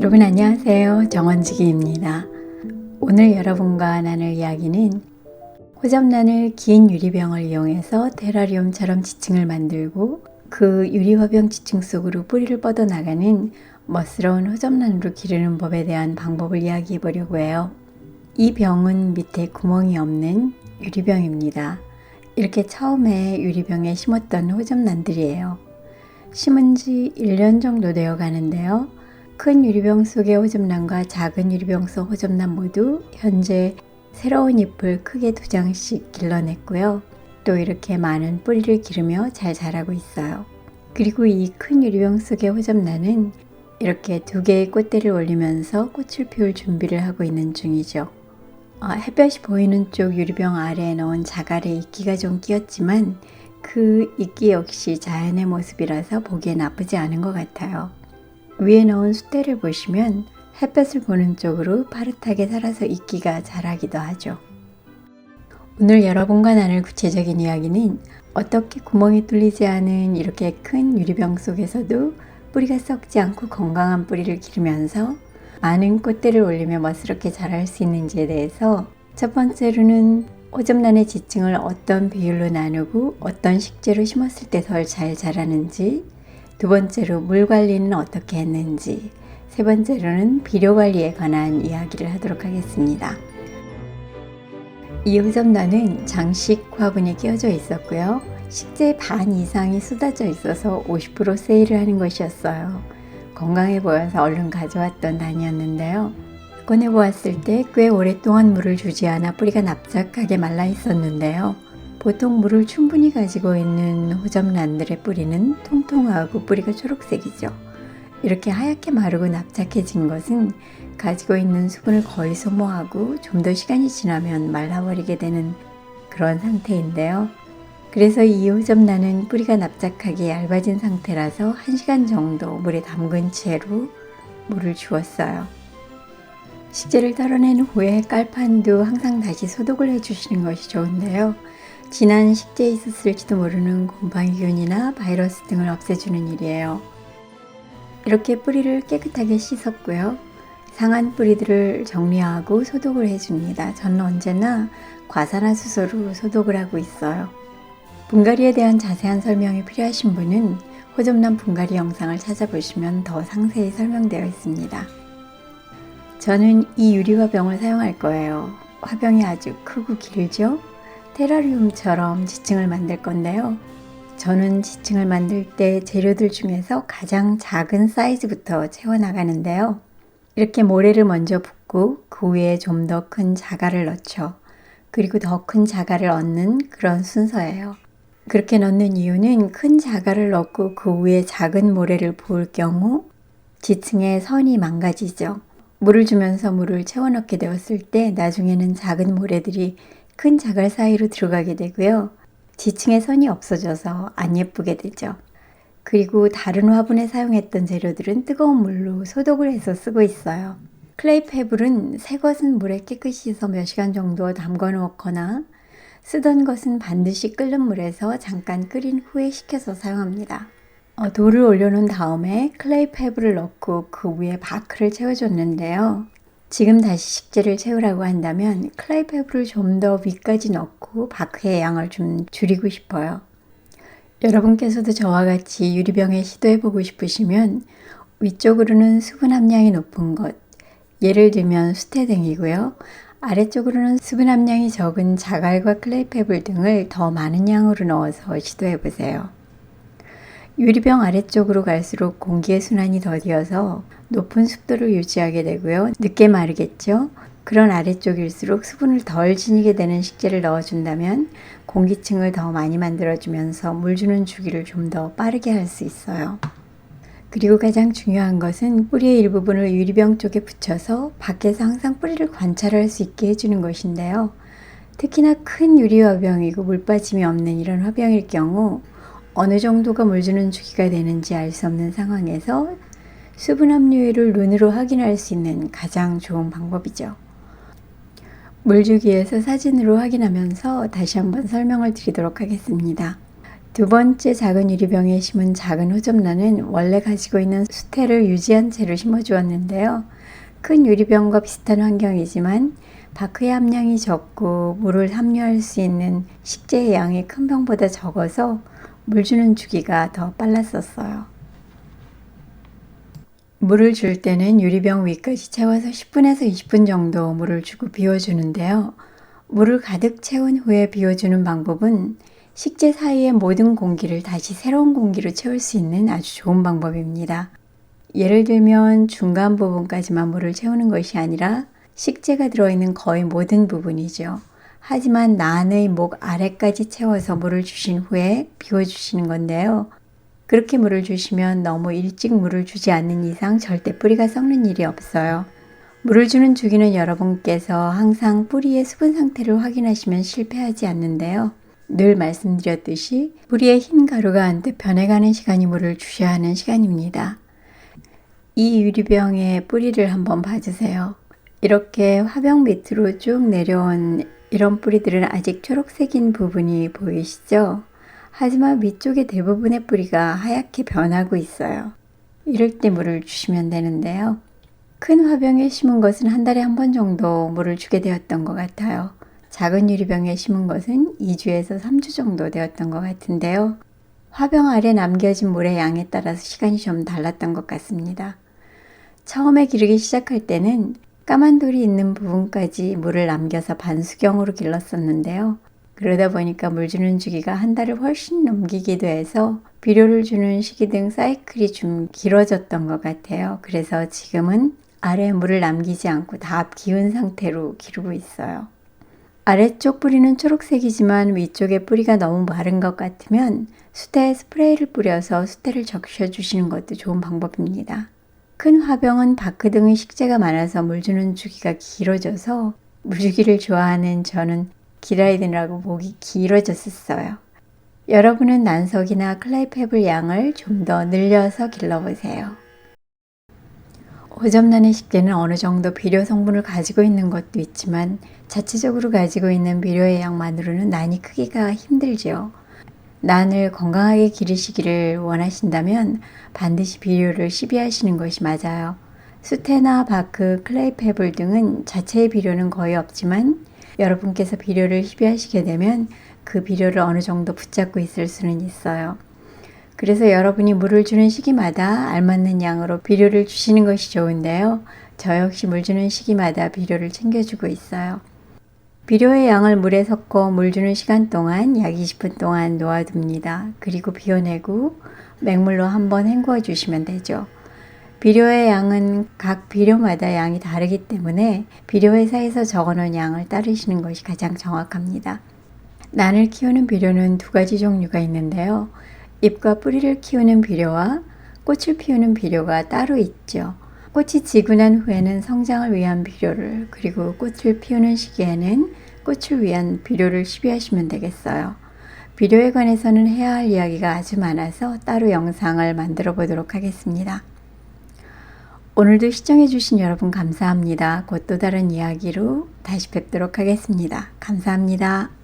여러분 안녕하세요. 정원지기입니다. 오늘 여러분과 나눌 이야기는 호접란을 긴 유리병을 이용해서 테라리움처럼 지층을 만들고 그 유리화병 지층 속으로 뿌리를 뻗어나가는 멋스러운 호접란으로 기르는 법에 대한 방법을 이야기해 보려고 해요. 이 병은 밑에 구멍이 없는 유리병입니다. 이렇게 처음에 유리병에 심었던 호접란들이에요. 심은 지 1년 정도 되어 가는데요. 큰 유리병 속의 호접란과 작은 유리병 속 호접란 모두 현재 새로운 잎을 크게 두 장씩 길러냈고요. 또 이렇게 많은 뿌리를 기르며 잘 자라고 있어요. 그리고 이 큰 유리병 속의 호접란은 이렇게 두 개의 꽃대를 올리면서 꽃을 피울 준비를 하고 있는 중이죠. 어, 햇볕이 보이는 쪽 유리병 아래에 넣은 자갈에 이끼가 좀 끼었지만 그 이끼 역시 자연의 모습이라서 보기에 나쁘지 않은 것 같아요. 위에 넣은 숫대를 보시면 햇볕을 보는 쪽으로 파릇하게 살아서 이끼가 자라기도 하죠. 오늘 여러분과 나눌 구체적인 이야기는 어떻게 구멍이 뚫리지 않은 이렇게 큰 유리병 속에서도 뿌리가 썩지 않고 건강한 뿌리를 기르면서 많은 꽃대를 올리며 멋스럽게 자랄 수 있는지에 대해서 첫 번째로는 호접란의 지층을 어떤 비율로 나누고 어떤 식재로 심었을 때 덜 잘 자라는지 두 번째로 물 관리는 어떻게 했는지 세 번째로는 비료 관리에 관한 이야기를 하도록 하겠습니다. 이 호접란은 장식 화분에 끼워져 있었고요. 식재 반 이상이 쏟아져 있어서 50% 세일을 하는 것이었어요. 건강해 보여서 얼른 가져왔던 단이었는데요. 꺼내 보았을 때 꽤 오랫동안 물을 주지 않아 뿌리가 납작하게 말라 있었는데요. 보통 물을 충분히 가지고 있는 호접란들의 뿌리는 통통하고 뿌리가 초록색이죠. 이렇게 하얗게 마르고 납작해진 것은 가지고 있는 수분을 거의 소모하고 좀 더 시간이 지나면 말라버리게 되는 그런 상태인데요. 그래서 이 호접란은 뿌리가 납작하게 얇아진 상태라서 1시간 정도 물에 담근 채로 물을 주었어요. 식재를 덜어낸 후에 깔판도 항상 다시 소독을 해주시는 것이 좋은데요. 지난 식재에 있었을지도 모르는 곰팡이균이나 바이러스 등을 없애주는 일이에요. 이렇게 뿌리를 깨끗하게 씻었고요. 상한 뿌리들을 정리하고 소독을 해줍니다. 저는 언제나 과산화수소로 소독을 하고 있어요. 분갈이에 대한 자세한 설명이 필요하신 분은 호접란 분갈이 영상을 찾아보시면 더 상세히 설명되어 있습니다. 저는 이 유리화병을 사용할 거예요. 화병이 아주 크고 길죠? 테라리움처럼 지층을 만들 건데요. 저는 지층을 만들 때 재료들 중에서 가장 작은 사이즈부터 채워나가는데요. 이렇게 모래를 먼저 붓고 그 위에 좀 더 큰 자갈을 넣죠. 그리고 더 큰 자갈을 얻는 그런 순서예요. 그렇게 넣는 이유는 큰 자갈을 넣고 그 위에 작은 모래를 부을 경우 지층의 선이 망가지죠. 물을 주면서 물을 채워 넣게 되었을 때 나중에는 작은 모래들이 큰 자갈 사이로 들어가게 되고요. 지층의 선이 없어져서 안 예쁘게 되죠. 그리고 다른 화분에 사용했던 재료들은 뜨거운 물로 소독을 해서 쓰고 있어요. 클레이 페블은 새 것은 물에 깨끗이 씻어 몇 시간 정도 담궈 놓거나 쓰던 것은 반드시 끓는 물에서 잠깐 끓인 후에 식혀서 사용합니다. 어, 돌을 올려놓은 다음에 클레이 페블을 넣고 그 위에 바크를 채워줬는데요. 지금 다시 식재를 채우라고 한다면 클레이 페블을 좀더 위까지 넣고 바크의 양을 좀 줄이고 싶어요. 여러분께서도 저와 같이 유리병에 시도해보고 싶으시면 위쪽으로는 수분 함량이 높은 것, 예를 들면 수태 등이고요. 아래쪽으로는 수분 함량이 적은 자갈과 클레이 페블 등을 더 많은 양으로 넣어서 시도해보세요. 유리병 아래쪽으로 갈수록 공기의 순환이 더디어서 높은 습도를 유지하게 되고요. 늦게 마르겠죠? 그런 아래쪽일수록 수분을 덜 지니게 되는 식재를 넣어준다면 공기층을 더 많이 만들어주면서 물 주는 주기를 좀 더 빠르게 할 수 있어요. 그리고 가장 중요한 것은 뿌리의 일부분을 유리병 쪽에 붙여서 밖에서 항상 뿌리를 관찰할 수 있게 해주는 것인데요. 특히나 큰 유리 화병이고 물 빠짐이 없는 이런 화병일 경우 어느 정도가 물 주는 주기가 되는지 알 수 없는 상황에서 수분 함유율을 눈으로 확인할 수 있는 가장 좋은 방법이죠. 물주기에서 사진으로 확인하면서 다시 한번 설명을 드리도록 하겠습니다. 두 번째 작은 유리병에 심은 작은 호접란은 원래 가지고 있는 수태를 유지한 채로 심어주었는데요. 큰 유리병과 비슷한 환경이지만 바크의 함량이 적고 물을 함유할 수 있는 식재의 양이 큰 병보다 적어서 물 주는 주기가 더 빨랐었어요. 물을 줄 때는 유리병 위까지 채워서 10분에서 20분 정도 물을 주고 비워주는데요. 물을 가득 채운 후에 비워주는 방법은 식재 사이의 모든 공기를 다시 새로운 공기로 채울 수 있는 아주 좋은 방법입니다. 예를 들면 중간 부분까지만 물을 채우는 것이 아니라 식재가 들어있는 거의 모든 부분이죠. 하지만 난의 목 아래까지 채워서 물을 주신 후에 비워주시는 건데요. 그렇게 물을 주시면 너무 일찍 물을 주지 않는 이상 절대 뿌리가 썩는 일이 없어요. 물을 주는 주기는 여러분께서 항상 뿌리의 수분 상태를 확인하시면 실패하지 않는데요. 늘 말씀드렸듯이 뿌리의 흰 가루가 한때 변해가는 시간이 물을 주셔야 하는 시간입니다. 이 유리병의 뿌리를 한번 봐주세요. 이렇게 화병 밑으로 쭉 내려온 이런 뿌리들은 아직 초록색인 부분이 보이시죠? 하지만 위쪽의 대부분의 뿌리가 하얗게 변하고 있어요. 이럴 때 물을 주시면 되는데요. 큰 화병에 심은 것은 한 달에 한 번 정도 물을 주게 되었던 것 같아요. 작은 유리병에 심은 것은 2주에서 3주 정도 되었던 것 같은데요. 화병 아래 남겨진 물의 양에 따라서 시간이 좀 달랐던 것 같습니다. 처음에 기르기 시작할 때는 까만 돌이 있는 부분까지 물을 남겨서 반수경으로 길렀었는데요. 그러다 보니까 물 주는 주기가 한 달을 훨씬 넘기기도 해서 비료를 주는 시기 등 사이클이 좀 길어졌던 것 같아요. 그래서 지금은 아래에 물을 남기지 않고 다 기운 상태로 기르고 있어요. 아래쪽 뿌리는 초록색이지만 위쪽의 뿌리가 너무 마른 것 같으면 수태에 스프레이를 뿌려서 수태를 적셔주시는 것도 좋은 방법입니다. 큰 화병은 바크 등의 식재가 많아서 물 주는 주기가 길어져서 물주기를 좋아하는 저는 기라이드라고 목이 길어졌었어요. 여러분은 난석이나 클레이 페블 양을 좀 더 늘려서 길러보세요. 호접란의 식재는 어느 정도 비료 성분을 가지고 있는 것도 있지만 자체적으로 가지고 있는 비료의 양만으로는 난이 크기가 힘들죠. 난을 건강하게 기르시기를 원하신다면 반드시 비료를 시비하시는 것이 맞아요. 수테나 바크, 클레이 페블 등은 자체의 비료는 거의 없지만 여러분께서 비료를 시비하시게 되면 그 비료를 어느 정도 붙잡고 있을 수는 있어요. 그래서 여러분이 물을 주는 시기마다 알맞는 양으로 비료를 주시는 것이 좋은데요. 저 역시 물 주는 시기마다 비료를 챙겨주고 있어요. 비료의 양을 물에 섞어 물 주는 시간 동안 약 20분 동안 놓아둡니다. 그리고 비워내고 맹물로 한번 헹구어 주시면 되죠. 비료의 양은 각 비료마다 양이 다르기 때문에 비료회사에서 적어놓은 양을 따르시는 것이 가장 정확합니다. 난을 키우는 비료는 두 가지 종류가 있는데요. 잎과 뿌리를 키우는 비료와 꽃을 피우는 비료가 따로 있죠. 꽃이 지고 난 후에는 성장을 위한 비료를 그리고 꽃을 피우는 시기에는 꽃을 위한 비료를 시비하시면 되겠어요. 비료에 관해서는 해야 할 이야기가 아주 많아서 따로 영상을 만들어 보도록 하겠습니다. 오늘도 시청해주신 여러분 감사합니다. 곧 또 다른 이야기로 다시 뵙도록 하겠습니다. 감사합니다.